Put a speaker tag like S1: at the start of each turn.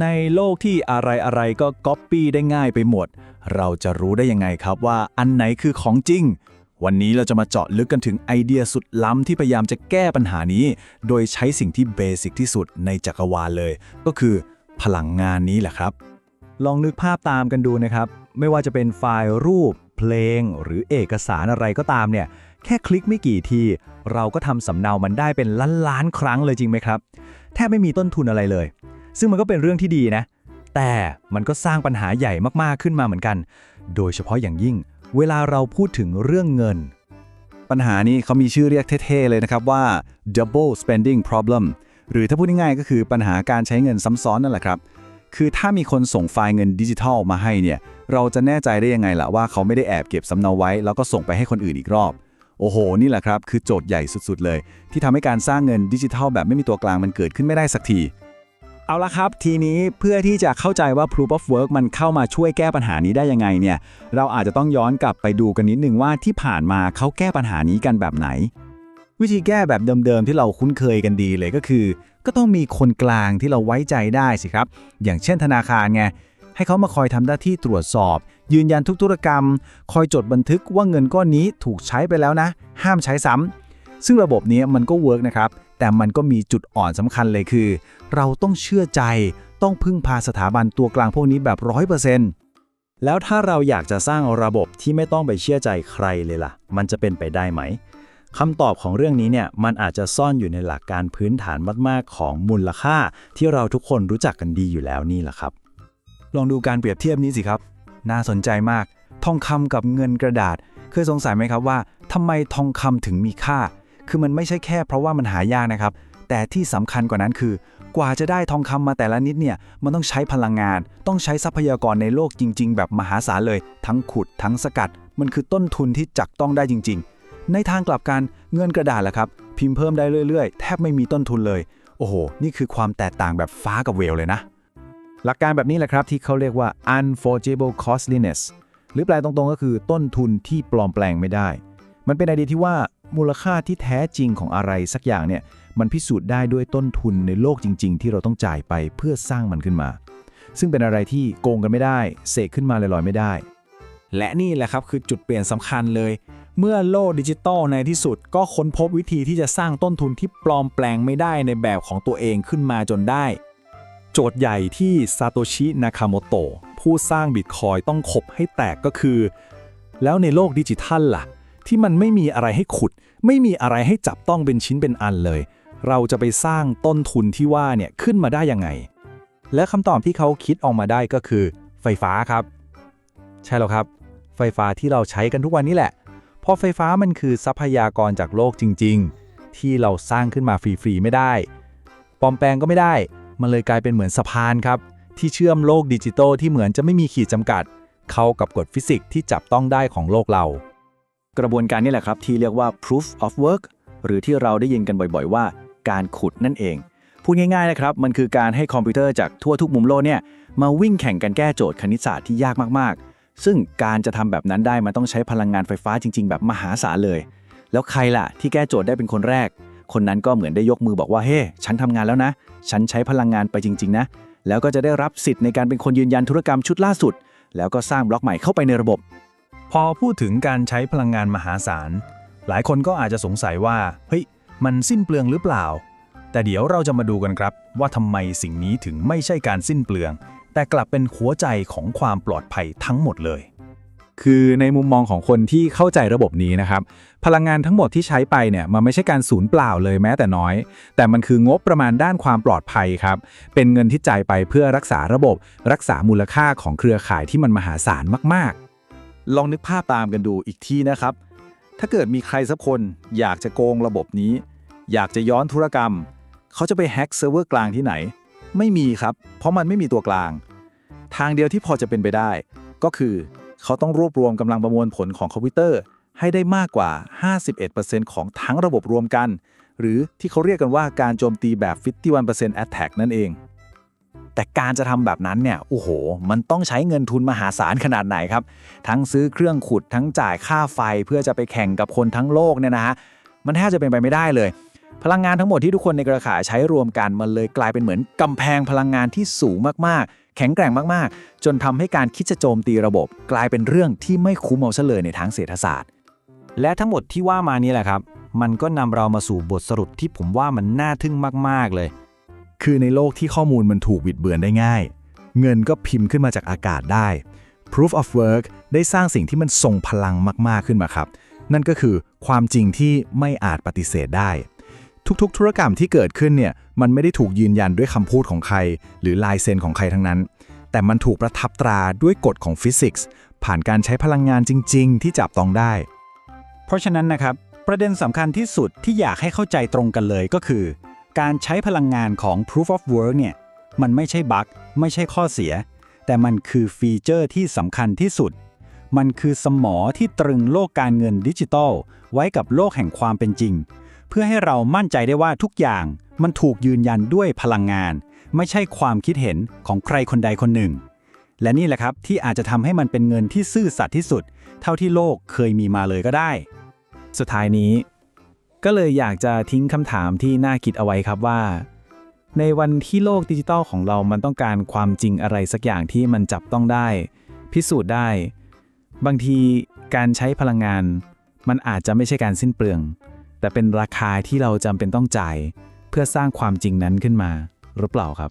S1: ในโลกที่อะไรอะไรๆก็ก๊อปปี้ได้ง่ายไปหมด เราจะรู้ได้ยังไงครับว่าอันไหนคือของจริง วันนี้เราจะมาเจาะลึกกันถึงไอเดียสุดล้ำที่พยายามจะแก้ปัญหานี้ โดยใช้สิ่งที่เบสิกที่สุดในจักรวาลเลย ก็คือพลังงานนี้แหละครับ ลองนึกภาพตามกันดูนะครับ ไม่ว่าจะเป็นไฟล์รูป เพลง หรือเอกสารอะไรก็ตามเนี่ย แค่คลิกไม่กี่ที เราก็ทำสำเนามันได้เป็นล้านล้านๆครั้งเลยจริงไหมครับ แทบไม่มีต้นทุนอะไรเลย ซึ่งมันก็เป็นเรื่องที่ดีนะ แต่มันก็สร้างปัญหาใหญ่มากๆขึ้นมาเหมือนกัน โดยเฉพาะอย่างยิ่ง เวลาเราพูดถึงเรื่องเงิน ปัญหานี้เขามีชื่อเรียกเท่ๆเลยนะครับว่า double spending problem หรือถ้าพูดง่ายๆก็คือปัญหาการใช้เงินซ้ำซ้อนนั่นแหละครับ คือถ้ามีคนส่งไฟล์เงินดิจิทัลมาให้เนี่ย เราจะแน่ใจได้ยังไงล่ะว่าเขาไม่ได้แอบเก็บสำเนาไว้ แล้วก็ส่งไปให้คนอื่นอีกรอบ โอ้โห นี่แหละครับ คือโจทย์ใหญ่สุดๆเลย ที่ทำให้การสร้างเงินดิจิทัลแบบไม่มีตัวกลางมันเกิดขึ้นไม่ได้สักที เอาละครับ ทีนี้เพื่อที่จะเข้าใจว่า proof of work มันเข้ามาช่วยแก้ปัญหานี้ได้ยังไงเนี่ย เราอาจจะต้องย้อนกลับไปดูกันนิดนึงว่าที่ผ่านมาเขาแก้ปัญหานี้กันแบบไหน วิธีแก้แบบเดิมๆที่เราคุ้นเคยกันดีเลยก็คือ ก็ต้องมีคนกลางที่เราไว้ใจได้สิครับ อย่างเช่นธนาคารไงให้เขามาคอยทำหน้าที่ตรวจสอบ ยืนยันทุกธุรกรรม คอยจดบันทึกว่าเงินก้อนนี้ถูกใช้ไปแล้วนะ ห้ามใช้ซ้ำ ซึ่งระบบนี้มันก็เวิร์กนะครับ แต่มันก็มีจุดอ่อนสำคัญเลยคือ เราต้องเชื่อใจ ต้องพึ่งพาสถาบันตัวกลางพวกนี้แบบร้อยเปอร์เซนต์แล้วถ้าเราอยากจะสร้างระบบที่ไม่ต้องไปเชื่อใจใครเลยล่ะ มันจะเป็นไปได้ไหมคำตอบของเรื่องนี้เนี่ยมันอาจจะซ่อนอยู่ในหลักการพื้นฐานมาก ๆ ของมูลค่า ที่เราทุกคนรู้จักกันดีอยู่แล้วนี่แหละครับ ลองดูการเปรียบเทียบนี้สิครับ น่าสนใจมาก ทองคำกับเงินกระดาษ เคยสงสัยไหมครับว่าทำไมทองคำถึงมีค่า คือมันไม่ใช่แค่เพราะว่ามันหายากนะครับ แต่ที่สำคัญกว่านั้นคือ กว่าจะได้ทองคำมาแต่ละนิดเนี่ย มันต้องใช้พลังงาน ต้องใช้ทรัพยากรในโลกจริง ๆ แบบมหาศาลเลย ทั้งขุด ทั้งสกัด มันคือต้นทุนที่จักต้องได้จริง ๆ ในทางกลับกันเงินกระดาษล่ะครับ พิมพ์เพิ่มได้เรื่อยๆ แทบไม่มีต้นทุนเลย โอ้โห นี่คือความแตกต่างแบบฟ้ากับเวลเลยนะ หลักการแบบนี้แหละครับที่เขาเรียกว่า unforgeable costliness หรือแปลตรงๆก็คือต้นทุนที่ปลอมแปลงไม่ได้ มันเป็นไอเดียที่ว่า มูลค่าที่แท้จริงของอะไรสักอย่างเนี่ยมันพิสูจน์ได้ด้วยต้นทุนในโลกจริง ๆ ที่เราต้องจ่ายไปเพื่อสร้างมันขึ้นมา ซึ่งเป็นอะไรที่โกงกันไม่ได้เสกขึ้นมาลอยๆไม่ได้ และนี่แหละครับคือจุดเปลี่ยนสำคัญเลย เมื่อโลกดิจิตอลในที่สุด ก็ค้นพบวิธีที่จะสร้างต้นทุนที่ปลอมแปลงไม่ได้ในแบบของตัวเองขึ้นมาจนได้ โจทย์ใหญ่ที่ซาโตชินาคาโมโตะผู้สร้างบิตคอยต้องขบให้แตกก็คือ แล้วในโลกดิจิทัลล่ะ ที่มันไม่มีอะไรให้ขุด ไม่มีอะไรให้จับต้องเป็นชิ้นเป็นอันเลย เราจะไปสร้างต้นทุนที่ว่าเนี่ยขึ้นมาได้ยังไง และคำตอบที่เขาคิดออกมาได้ก็คือ ไฟฟ้าครับ ใช่แล้วครับ ไฟฟ้าที่เราใช้กันทุกวันนี้แหละ เพราะไฟฟ้ามันคือทรัพยากรจากโลกจริง ๆ ที่เราสร้างขึ้นมาฟรีๆไม่ได้ ปลอมแปลงก็ไม่ได้ มันเลยกลายเป็นเหมือนสะพานครับ ที่เชื่อมโลกดิจิตอลที่เหมือนจะไม่มีขีดจำกัด เข้ากับกฎฟิสิกส์ที่จับต้องได้ของโลกเรา กระบวนการนี้แหละครับที่เรียกว่า proof of work หรือที่เราได้ยินกันบ่อยๆว่า การขุดนั่นเอง พูดง่ายๆนะครับมันคือการให้คอมพิวเตอร์จากทั่วทุกมุมโลกเนี่ยมาวิ่งแข่งกันแก้โจทย์คณิตศาสตร์ที่ยากมากๆ ซึ่งการจะทำแบบนั้นได้มันต้องใช้พลังงานไฟฟ้าจริง ๆ แบบมหาศาลเลย แล้วใครล่ะที่แก้โจทย์ได้เป็นคนแรก คนนั้นก็เหมือนได้ยกมือบอกว่าเฮ้ฉันทำงานแล้วนะ ฉันใช้พลังงานไปจริง ๆ นะ แล้วก็จะได้รับสิทธิ์ในการเป็นคนยืนยันธุรกรรมชุดล่าสุด แล้วก็สร้างบล็อกใหม่เข้าไปในระบบ พอพูดถึงการใช้พลังงานมหาศาล หลายคนก็อาจจะสงสัยว่า เฮ้ย มันสิ้นเปลืองหรือเปล่า แต่เดี๋ยวเราจะมาดูกันครับ ว่าทำไมสิ่งนี้ถึงไม่ใช่การสิ้นเปลือง แต่กลับเป็นหัวใจของความปลอดภัยทั้งหมดเลย คือในมุมมองของคนที่เข้าใจระบบนี้นะครับ พลังงานทั้งหมดที่ใช้ไปเนี่ยมันไม่ใช่การสูญเปล่าเลยแม้แต่น้อย แต่มันคืองบประมาณด้านความปลอดภัยครับ เป็นเงินที่จ่ายไปเพื่อรักษาระบบ รักษามูลค่าของเครือข่ายที่มันมหาศาลมาก ลองนึกภาพตามกันดูอีกทีนะครับ ถ้าเกิดมีใครสักคนอยากจะโกงระบบนี้ อยากจะย้อนธุรกรรม เขาจะไปแฮ็กเซิร์ฟเวอร์กลางที่ไหน ไม่มีครับ เพราะมันไม่มีตัวกลาง ทางเดียวที่พอจะเป็นไปได้ ก็คือเขาต้องรวบรวมกำลังประมวลผลของคอมพิวเตอร์ ให้ได้มากกว่า 51%ของทั้งระบบรวมกัน หรือที่เขาเรียกกันว่าการโจมตีแบบ 51% attack นั่นเอง แต่การจะทำแบบนั้นเนี่ยโอ้โห มันต้องใช้เงินทุนมหาศาลขนาดไหนครับ ทั้งซื้อเครื่องขุดทั้งจ่ายค่าไฟเพื่อจะไปแข่งกับคนทั้งโลกเนี่ยนะฮะมันแทบจะเป็นไปไม่ได้เลย พลังงานทั้งหมดที่ทุกคนในเครือข่ายใช้รวมกันมันเลยกลายเป็นเหมือนกำแพงพลังงานที่สูงมากๆ แข็งแกร่งมากๆ จนทำให้การคิดจะโจมตีระบบ กลายเป็นเรื่องที่ไม่คุ้มเอาซะเลยในทางเศรษฐศาสตร์
S2: และทั้งหมดที่ว่ามานี้แหละครับ มันก็นำเรามาสู่บทสรุปที่ผมว่ามันน่าทึ่งมาก ๆเลย
S1: คือในโลกที่ข้อมูลมันถูกบิดเบือนได้ง่าย เงินก็พิมพ์ขึ้นมาจากอากาศได้ Proof of Work ได้สร้างสิ่งที่มันทรงพลังมาก ๆ ขึ้นมาครับ นั่นก็คือความจริงที่ไม่อาจปฏิเสธได้ ทุกๆ ธุรกรรมที่เกิดขึ้นเนี่ยมันไม่ได้ถูกยืนยันด้วยคำพูดของใคร หรือลายเซ็นของใครทั้งนั้น แต่มันถูกประทับตราด้วยกฎของฟิสิกส์ผ่านการใช้พลังงานจริง ๆ ที่จับต้องได้
S2: เพราะฉะนั้นนะครับ ประเด็นสำคัญที่สุดที่อยากให้เข้าใจตรงกันเลยก็คือ การใช้พลังงานของ Proof of Work เนี่ย มันไม่ใช่บั๊กไม่ใช่ข้อเสีย แต่มันคือฟีเจอร์ที่สำคัญที่สุด มันคือสมอที่ตรึงโลกการเงินดิจิทัล ไว้กับโลกแห่งความเป็นจริง เพื่อให้เรามั่นใจได้ว่าทุกอย่างมันถูกยืนยันด้วยพลังงาน ไม่ใช่ความคิดเห็นของใครคนใดคนหนึ่ง และนี่แหละครับที่อาจจะทำให้มันเป็นเงินที่ซื่อสัตย์ที่สุด เท่าที่โลกเคยมีมาเลยก็ได้
S1: สุดท้ายนี้ ก็เลยอยากจะทิ้งคำถามที่น่าคิดเอาไว้ครับว่า ในวันที่โลกดิจิตอลของเรามันต้องการความจริงอะไรสักอย่างที่มันจับต้องได้ พิสูจน์ได้ บางทีการใช้พลังงาน มันอาจจะไม่ใช่การสิ้นเปลือง แต่เป็นราคาที่เราจำเป็นต้องจ่าย เพื่อสร้างความจริงนั้นขึ้นมาหรือเปล่าครับ